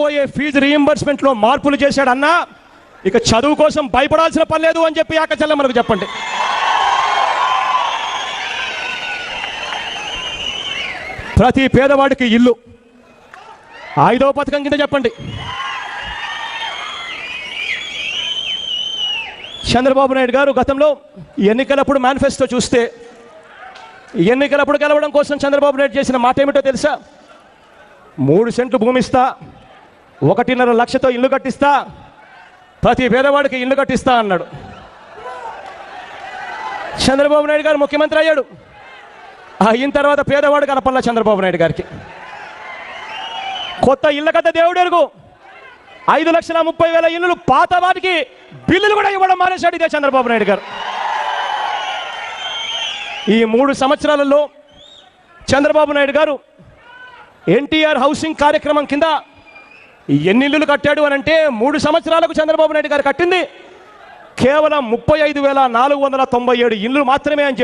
పోయే ఫీజు రీయింబర్స్మెంట్లో మార్పులు చేశాడన్నా ఇక చదువు కోసం భయపడాల్సిన పని లేదు అని చెప్పి ఆకచల్ల మనకు చెప్పండి. ప్రతి పేదవాడికి ఇల్లు. ఐదో పథకం కింద చెప్పండి. చంద్రబాబు నాయుడు గారు గతంలో ఎన్నికలప్పుడు మేనిఫెస్టో చూస్తే ఎన్నికలప్పుడు గెలవడం కోసం చంద్రబాబు నాయుడు చేసిన మాట ఏమిటో తెలుసా? మూడు సెంట్లు భూమిస్తా ఒకటిన్నర లక్షతో ఇల్లు కట్టిస్తా ప్రతి పేదవాడికి ఇల్లు కట్టిస్తా అన్నాడు. చంద్రబాబు నాయుడు గారు ముఖ్యమంత్రి అయ్యాడు. అయిన తర్వాత పేదవాడు కనపల్ల చంద్రబాబు నాయుడు గారికి. కొత్త ఇళ్ళ కథ దేవుడు ఎరుగు. ఐదు లక్షల ముప్పై వేల ఇల్లులు పాత వాటికి బిల్లులు కూడా ఇవ్వడం మానేశాడు ఇదే చంద్రబాబు నాయుడు గారు. ఈ మూడు సంవత్సరాలలో చంద్రబాబు నాయుడు గారు ఎన్టీఆర్ హౌసింగ్ కార్యక్రమం కింద ఎన్ని ఇల్లులు కట్టాడు అని అంటే మూడు సంవత్సరాలకు చంద్రబాబు నాయుడు గారు కట్టింది. కేవలం ముప్పై ఐదు వేల నాలుగు వందల తొంభై ఏడు ఇల్లు మాత్రమే అని చెప్పి